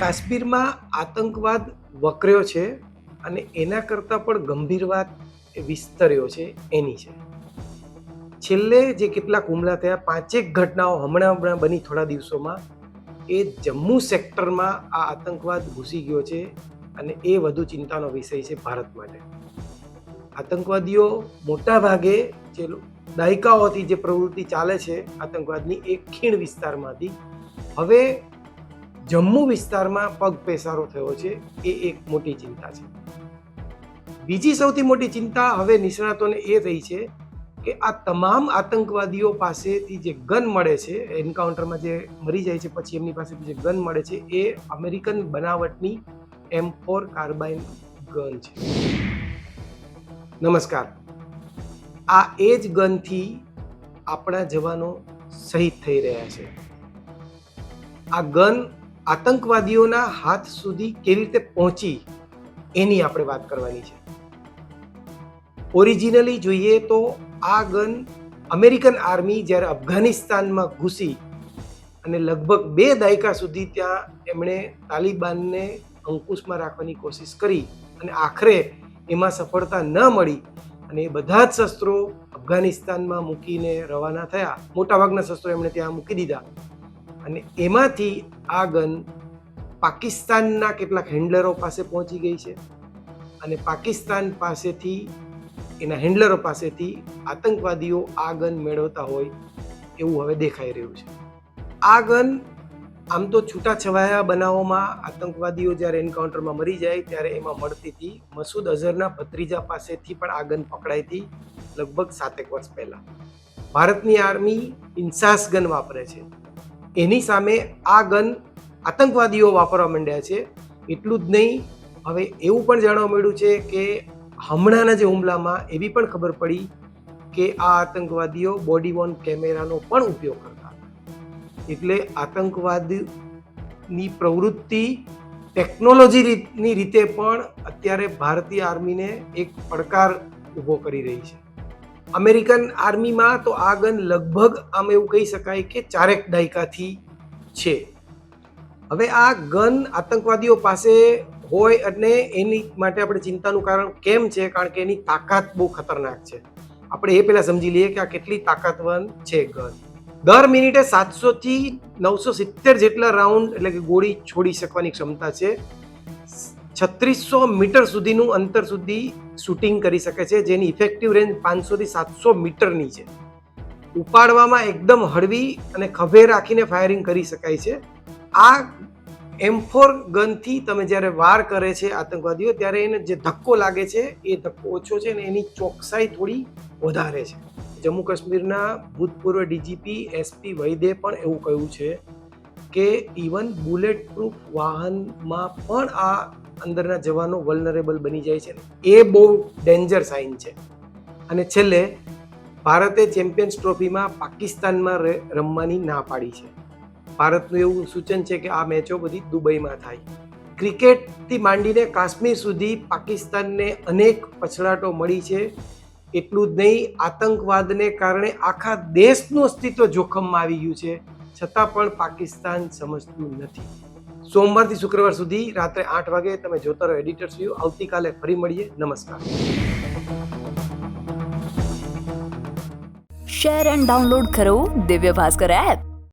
કાશ્મીરમાં આતંકવાદ વકર્યો છે અને એના કરતાં પણ ગંભીર વાત વિસ્તર્યો છે, એની છે. છેલ્લે જે કેટલાક હુમલા થયા, પાંચેક ઘટનાઓ હમણાં હમણાં બની થોડા દિવસોમાં, એ જમ્મુ સેક્ટરમાં આ આતંકવાદ ઘૂસી ગયો છે અને એ વધુ ચિંતાનો વિષય છે ભારત માટે. આતંકવાદીઓ મોટા ભાગે જે દાયકાઓથી જે પ્રવૃત્તિ ચાલે છે આતંકવાદની, એ ખીણ વિસ્તારમાંથી. હવે જમ્મુ વિસ્તારમાં પગ પેસારો થયો છે, એ એક મોટી ચિંતા છે. બીજી સૌથી મોટી ચિંતા હવે નિષ્ણાતોને એ રહી છે કે આ તમામ આતંકવાદીઓ પાસેથી જે ગન મળે છે, એન્કાઉન્ટરમાં જે મરી જાય છે, પછી એમની પાસેથી જે ગન મળે છે, એ અમેરિકન બનાવટની એમ ફોર કાર્બાઇન ગન છે. નમસ્કાર. આ એ જ ગનથી આપણા જવાનો શહીદ થઈ રહ્યા છે. આ ગન આતંકવાદીઓના હાથ સુધી કેવી રીતે પહોંચી, એની આપણે વાત કરવાની છે. ઓરિજિનલી જોઈએ તો આ ગન અમેરિકન આર્મી જ્યારે અફઘાનિસ્તાનમાં ઘૂસી અને લગભગ બે દાયકા સુધી ત્યાં એમણે તાલિબાનને અંકુશમાં રાખવાની કોશિશ કરી અને આખરે એમાં સફળતા ન મળી અને એ બધા જ શસ્ત્રો અફઘાનિસ્તાનમાં મૂકીને રવાના થયા. મોટાભાગના શસ્ત્રો એમણે ત્યાં મૂકી દીધા. અને એમાંથી આ ગન પાકિસ્તાનના કેટલાક હેન્ડલરો પાસે પહોંચી ગઈ છે અને પાકિસ્તાન પાસેથી, એના હેન્ડલરો પાસેથી આતંકવાદીઓ આ ગન મેળવતા હોય એવું હવે દેખાઈ રહ્યું છે. આ ગન આમ તો છૂટાછવાયા બનાવોમાં આતંકવાદીઓ જ્યારે એન્કાઉન્ટરમાં મરી જાય ત્યારે એમાં મળતી હતી મસૂદ અઝહરના ભત્રીજા પાસેથી પણ આ ગન પકડાઈ હતી લગભગ સાતેક વર્ષ પહેલાં. ભારતની આર્મી ઇન્સાસ ગન વાપરે છે. એની સામે આ ગન આતંકવાદીઓ વાપરવા માંડ્યા છે. એટલું જ નહીં, હવે એવું પણ જાણવા મળ્યું છે કે હમણાંના જે હુમલામાં એવી પણ ખબર પડી કે આ આતંકવાદીઓ બોડી વોર્ન કેમેરાનો પણ ઉપયોગ કરતા એટલે આતંકવાદની પ્રવૃત્તિ ટેકનોલોજીની રીતે પણ અત્યારે ભારતીય આર્મીને એક પડકાર ઊભો કરી રહી છે. અમેરિકન આર્મીમાં તો આ ગન લગભગ આમ એવું કહી શકાય કે ચારેક દાયકાથી છે. હવે આ ગન આતંકવાદીઓ પાસે હોય અને એની માટે આપણે ચિંતાનું કારણ કેમ છે? કારણ કે એની તાકાત બહુ ખતરનાક છે. આપણે એ પહેલાં સમજી લઈએ કે આ કેટલી તાકાતવન છે ગન. દર મિનિટે સાતસોથી નવસો સિત્તેર જેટલા રાઉન્ડ એટલે કે ગોળી છોડી શકવાની ક્ષમતા છે. છત્રીસો મીટર સુધીનું અંતર સુધી શૂટિંગ કરી શકે છે, જેની ઇફેક્ટિવ રેન્જ પાંચસોથી સાતસો મીટરની છે. ઉપાડવામાં એકદમ હળવી અને ખભે રાખીને ફાયરિંગ કરી શકાય છે. આ એમ ફોર ગનથી તમે જ્યારે વાર કરે છે આતંકવાદીઓ, ત્યારે એને જે ધક્કો લાગે છે, એ ધક્કો ઓછો છે અને એની ચોકસાઈ થોડી વધારે છે. જમ્મુ કાશ્મીરના ભૂતપૂર્વ ડીજીપી એસપી વૈદે પણ એવું કહ્યું છે કે ઇવન બુલેટ પ્રૂફ વાહનમાં પણ આ અંદરના જવાનો વલ્નરેબલ બની જાય છે. એ બહુ ડેન્જર સાઇન છે. અને છેલ્લે, ભારતે ચેમ્પિયન્સ ટ્રોફીમાં પાકિસ્તાનમાં રમવાની ના પાડી છે. ભારતનું એવું સૂચન છે કે આ મેચો બધી દુબઈમાં થાય. ક્રિકેટથી માંડીને કાશ્મીર સુધી પાકિસ્તાનને અનેક પછડાટો મળી છે. એટલું જ નહીં, આતંકવાદને કારણે આખા દેશનું અસ્તિત્વ જોખમમાં આવી ગયું છે. છતાં પણ પાકિસ્તાન સમજતું નથી. સોમવારથી શુક્રવાર સુધી રાત્રે આઠ વાગે તમે જોતા રહો એડિટર્સ વ્યૂ આવતીકાલે ફરી મળીએ. નમસ્કાર. શેર એન્ડ ડાઉનલોડ કરો દિવ્ય ભાસ્કર એપ